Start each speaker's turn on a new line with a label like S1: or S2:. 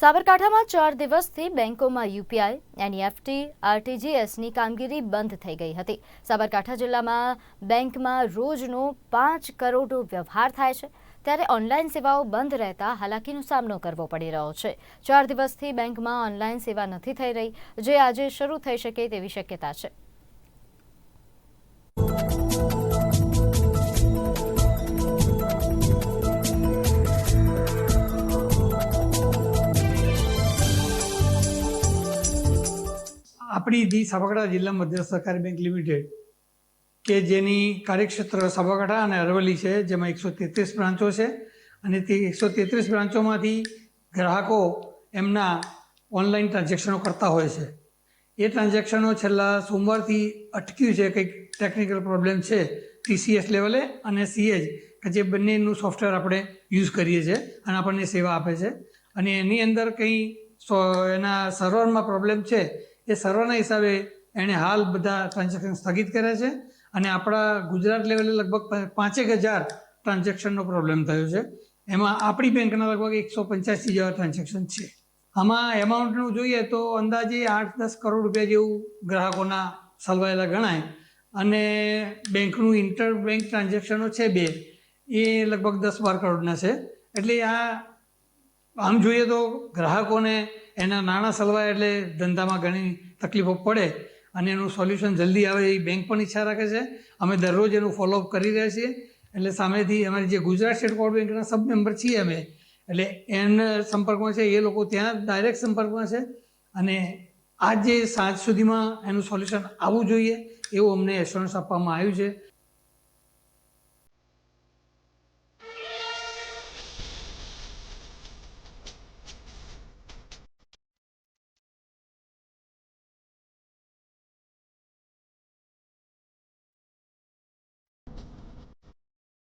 S1: સાબરકાંઠામાં ચાર દિવસથી બેંકોમાં યુપીઆઈ, એનઈએફટી આરટીજીએસની કામગીરી બંધ થઈ ગઈ હતી. સાબરકાંઠા જિલ્લામાં બેંકમાં રોજનો પાંચ કરોડનો વ્યવહાર થાય છે. ત્યારે ઓનલાઈન સેવાઓ બંધ રહેતા હાલાકીનો સામનો કરવો પડી રહ્યો છે. ચાર દિવસથી બેંકમાં ઓનલાઈન સેવા નથી થઈ રહી. જે આજે શરૂ થઈ શકે તેવી શક્યતા છે.
S2: આપણી ધી સાબરકાંઠા જિલ્લા મધ્ય સહકારી બેંક લિમિટેડ, કે જેની કાર્યક્ષેત્ર સાબરકાંઠા અને અરવલ્લી છે, જેમાં એકસો તેત્રીસ બ્રાન્ચો છે. અને તે એકસો તેત્રીસ બ્રાન્ચોમાંથી ગ્રાહકો એમના ઓનલાઈન ટ્રાન્ઝેક્શનો કરતા હોય છે. એ ટ્રાન્ઝેક્શનો છેલ્લા સોમવારથી અટક્યું છે, કંઈક ટેકનિકલ પ્રોબ્લેમ છે, ટીસીએસ લેવલે અને સીએજ કે જે બંનેનું સોફ્ટવેર આપણે યુઝ કરીએ છીએ અને આપણને સેવા આપે છે. અને એની અંદર કંઈ સો- એના સર્વરમાં પ્રોબ્લેમ છે એ સર્વના હિસાબે એણે હાલ બધા ટ્રાન્ઝેક્શન સ્થગિત કર્યા છે અને આપણા ગુજરાત લેવલે લગભગ પાંચેક હજાર ટ્રાન્ઝેક્શનનો પ્રોબ્લેમ થયો છે. એમાં આપણી બેંકના લગભગ એકસો પંચ્યાસી જેવા ટ્રાન્ઝેક્શન છે. આમાં એમાઉન્ટનું જોઈએ તો અંદાજે આઠ દસ કરોડ રૂપિયા જેવું ગ્રાહકોના સલવાયેલા ગણાય અને બેંકનું ઇન્ટર બેંક ટ્રાન્ઝેક્શનો છે બે. એ લગભગ દસ બાર કરોડના છે. એટલે આ આમ જોઈએ તો ગ્રાહકોને એના નાણાં સલવાય એટલે ધંધામાં ઘણી તકલીફો પડે અને એનું સોલ્યુશન જલ્દી આવે એ બેંક પણ ઈચ્છા રાખે છે. અમે દરરોજ એનું ફોલોઅપ કરી રહ્યા છીએ. એટલે સામેથી અમારી જે ગુજરાત સ્ટેટ બોર્ડ બેંકના સબ મેમ્બર છીએ અમે. એટલે એના સંપર્કમાં છે, એ લોકો ત્યાં ડાયરેક્ટ સંપર્કમાં છે. અને આજે સાંજ સુધીમાં એનું સોલ્યુશન આવવું જોઈએ, એવું અમને એશ્યોરન્સ આપવામાં આવ્યું છે.